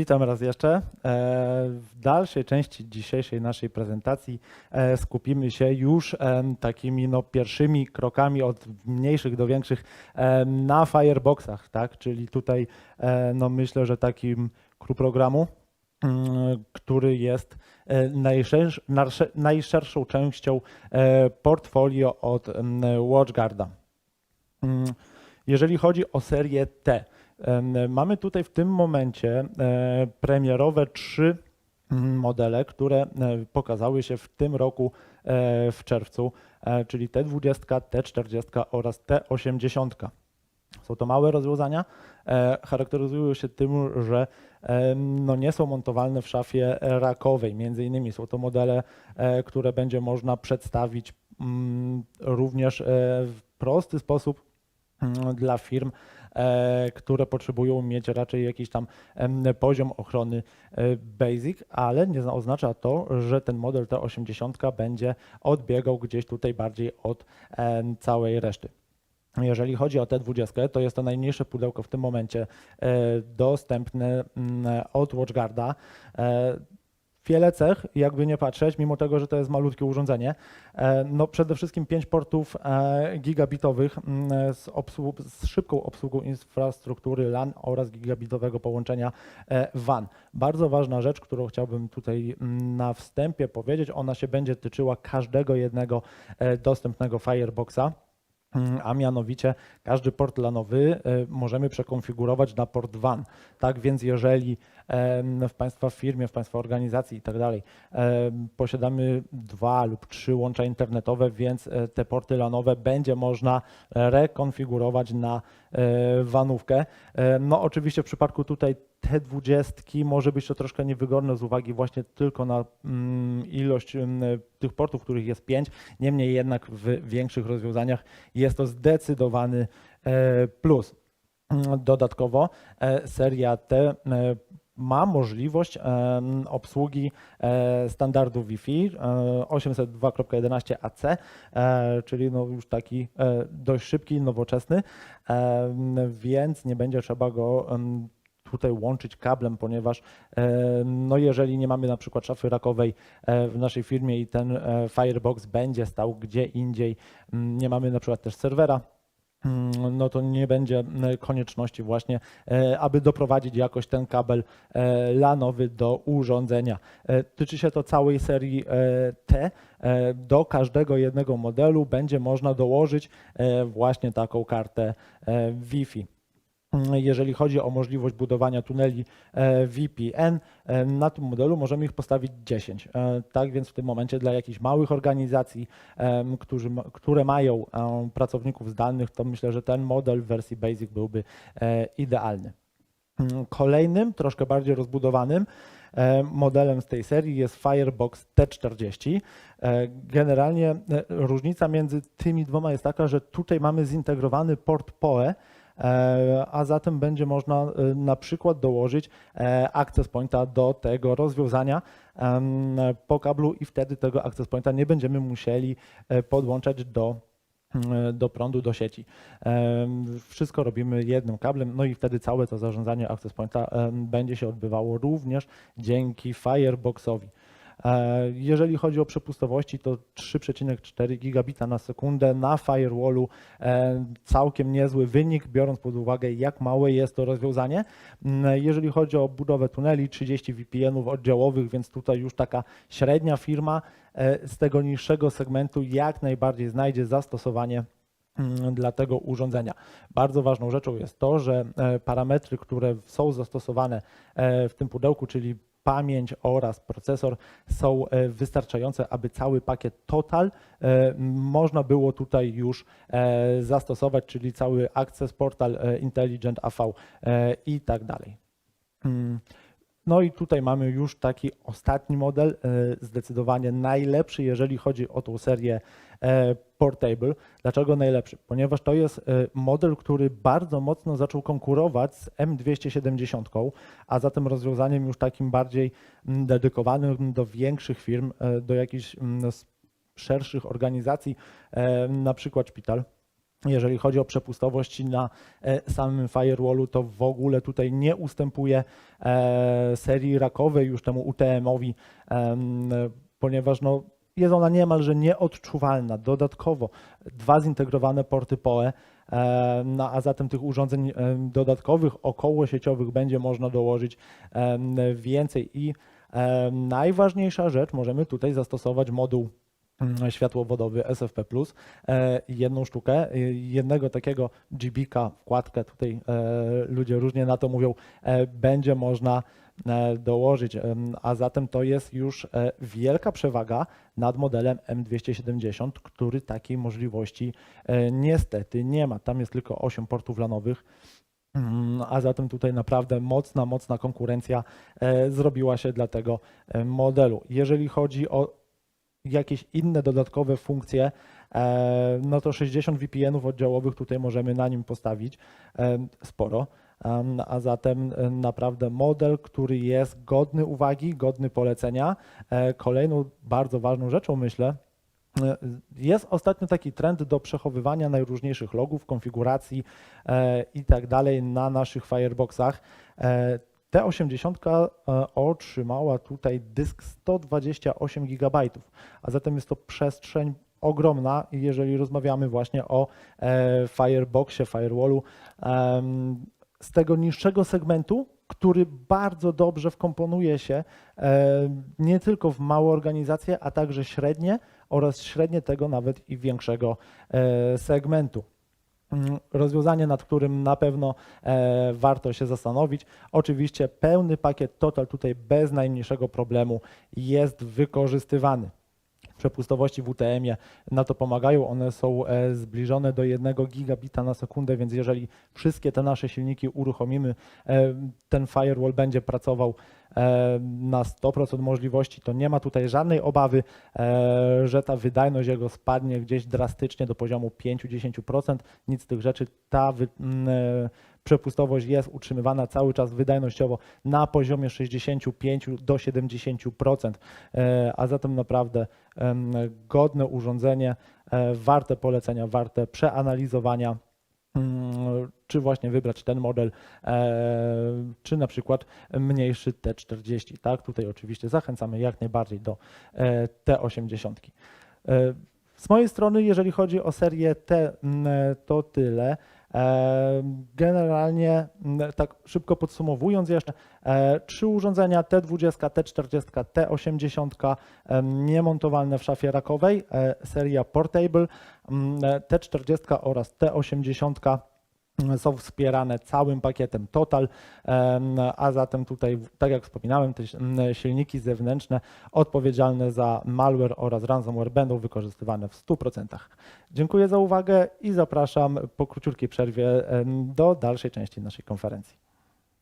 Witam raz jeszcze. E, W dalszej części dzisiejszej naszej prezentacji e, skupimy się już em, takimi no, pierwszymi krokami od mniejszych do większych na Fireboxach, tak? Czyli tutaj e, no, myślę, że takim kru programu, mm, który jest e, najszerszą częścią e, portfolio od em, WatchGuarda. Mm, Jeżeli chodzi o serię T, mamy tutaj w tym momencie e, premierowe trzy mm, modele, które e, pokazały się w tym roku e, w czerwcu, czyli T20, T40 oraz T80. Są to małe rozwiązania, charakteryzują się tym, że no nie są montowalne w szafie rakowej. Między innymi są to modele, które będzie można przedstawić mm, również w prosty sposób mm, dla firm, które potrzebują mieć raczej jakiś tam poziom ochrony e, basic, ale nie oznacza to, że ten model T80 będzie odbiegał gdzieś tutaj bardziej od całej reszty. Jeżeli chodzi o T20, to jest to najmniejsze pudełko w tym momencie e, dostępne od WatchGuarda. Wiele cech, jakby nie patrzeć, mimo tego, że to jest malutkie urządzenie. E, No przede wszystkim 5 portów e, gigabitowych mm, z, obsłu- z szybką obsługą infrastruktury LAN oraz gigabitowego połączenia e, WAN. Bardzo ważna rzecz, którą chciałbym tutaj mm, na wstępie powiedzieć, ona się będzie tyczyła każdego jednego dostępnego Fireboxa. Mm, A mianowicie każdy port LANowy możemy przekonfigurować na port WAN. Tak więc jeżeli w Państwa firmie, w Państwa organizacji i tak dalej posiadamy dwa lub trzy łącza internetowe, więc e, te porty LANowe będzie można rekonfigurować na e, wanówkę. No oczywiście w przypadku tutaj te dwudziestki może być to troszkę niewygodne z uwagi właśnie tylko na mm, ilość tych portów, których jest pięć. Niemniej jednak w większych rozwiązaniach jest to zdecydowany e, plus. Dodatkowo seria T ma możliwość obsługi e, standardu Wi-Fi e, 802.11 AC, e, czyli no już taki e, dość szybki, nowoczesny, więc nie będzie trzeba go tutaj łączyć kablem, ponieważ e, no jeżeli nie mamy na przykład szafy rakowej e, w naszej firmie i ten e, Firebox będzie stał gdzie indziej, nie mamy na przykład też serwera, no to nie będzie mm, konieczności właśnie, e, aby doprowadzić jakoś ten kabel e, LANowy do urządzenia. E, Tyczy się to całej serii T. Do każdego jednego modelu będzie można dołożyć właśnie taką kartę Wi-Fi. Jeżeli chodzi o możliwość budowania tuneli e, VPN, e, na tym modelu możemy ich postawić 10. E, Tak więc w tym momencie dla jakichś małych organizacji, które mają pracowników zdalnych, to myślę, że ten model w wersji Basic byłby idealny. Mm, Kolejnym, troszkę bardziej rozbudowanym modelem z tej serii jest Firebox T40. E, Generalnie różnica między tymi dwoma jest taka, że tutaj mamy zintegrowany port PoE, a zatem będzie można e, na przykład dołożyć e, access pointa do tego rozwiązania po kablu i wtedy tego access pointa nie będziemy musieli e, podłączać do mm, do prądu, do sieci. Wszystko robimy jednym kablem, no i wtedy całe to zarządzanie Access Pointa będzie się odbywało również dzięki Fireboxowi. E, Jeżeli chodzi o przepustowości, to 3,4 gigabita na sekundę na firewallu. e, Całkiem niezły wynik, biorąc pod uwagę, jak małe jest to rozwiązanie. Mm, Jeżeli chodzi o budowę tuneli, 30 VPN-ów oddziałowych, więc tutaj już taka średnia firma e, z tego niższego segmentu jak najbardziej znajdzie zastosowanie mm, dla tego urządzenia. Bardzo ważną rzeczą jest to, że parametry, które są zastosowane w tym pudełku, czyli pamięć oraz procesor są e, wystarczające, aby cały pakiet Total e, można było tutaj już e, zastosować, czyli cały Access Portal, Intelligent AV i tak dalej. No i tutaj mamy już taki ostatni model, e, zdecydowanie najlepszy, jeżeli chodzi o tą serię e, Portable. Dlaczego najlepszy? Ponieważ to jest e, model, który bardzo mocno zaczął konkurować z M270, a zatem rozwiązaniem już takim bardziej mm, dedykowanym do większych firm, do jakichś mm, s- szerszych organizacji, na przykład szpital. Jeżeli chodzi o przepustowość na e, samym firewallu, to w ogóle tutaj nie ustępuje e, serii rakowej już temu UTM-owi, ponieważ no, jest ona niemalże nieodczuwalna. Dodatkowo dwa zintegrowane porty PoE, e, no, a zatem tych urządzeń dodatkowych, okołosieciowych będzie można dołożyć więcej i najważniejsza rzecz, możemy tutaj zastosować moduł światłowodowy SFP+, e, jedną sztukę, e, jednego takiego GBK, wkładkę, tutaj e, ludzie różnie na to mówią, będzie można dołożyć, a zatem to jest już wielka przewaga nad modelem M270, który takiej możliwości niestety nie ma. Tam jest tylko 8 portów lanowych, Mm, a zatem tutaj naprawdę mocna, mocna konkurencja zrobiła się dla tego modelu. Jeżeli chodzi o jakieś inne dodatkowe funkcje, e, no to 60 VPN-ów oddziałowych tutaj możemy na nim postawić e, sporo. A zatem e, naprawdę model, który jest godny uwagi, godny polecenia. Kolejną bardzo ważną rzeczą, myślę, jest ostatnio taki trend do przechowywania najróżniejszych logów, konfiguracji i tak dalej na naszych Fireboxach. E, T80 e, otrzymała tutaj dysk 128 GB, a zatem jest to przestrzeń ogromna, jeżeli rozmawiamy właśnie o e, Fireboxie, Firewallu, z tego niższego segmentu, który bardzo dobrze wkomponuje się e, nie tylko w małe organizacje, a także średnie oraz średnie tego nawet i większego segmentu. Mm, Rozwiązanie, nad którym na pewno e, warto się zastanowić. Oczywiście pełny pakiet Total tutaj bez najmniejszego problemu jest wykorzystywany. Przepustowości w UTM-ie na to pomagają, one są e, zbliżone do 1 gigabita na sekundę, więc jeżeli wszystkie te nasze silniki uruchomimy, e, ten firewall będzie pracował e, na 100% możliwości, to nie ma tutaj żadnej obawy, że ta wydajność jego spadnie gdzieś drastycznie do poziomu 5-10%. Nic z tych rzeczy. Ta wy, przepustowość jest utrzymywana cały czas wydajnościowo na poziomie 65 do 70%, e, a zatem naprawdę godne urządzenie, e, warte polecenia, warte przeanalizowania mm, czy właśnie wybrać ten model, e, czy na przykład mniejszy T40. Tak, tutaj oczywiście zachęcamy jak najbardziej do e, T80. E, Z mojej strony, jeżeli chodzi o serię T, m, to tyle. Generalnie, tak szybko podsumowując jeszcze, e, trzy urządzenia T20, T40, T80 em, niemontowalne w szafie rakowej, e, seria Portable, e, T40 oraz T80 są wspierane całym pakietem Total, a zatem tutaj, tak jak wspominałem, te mm, silniki zewnętrzne odpowiedzialne za malware oraz ransomware będą wykorzystywane w 100%. Dziękuję za uwagę i zapraszam po króciutkiej przerwie do dalszej części naszej konferencji.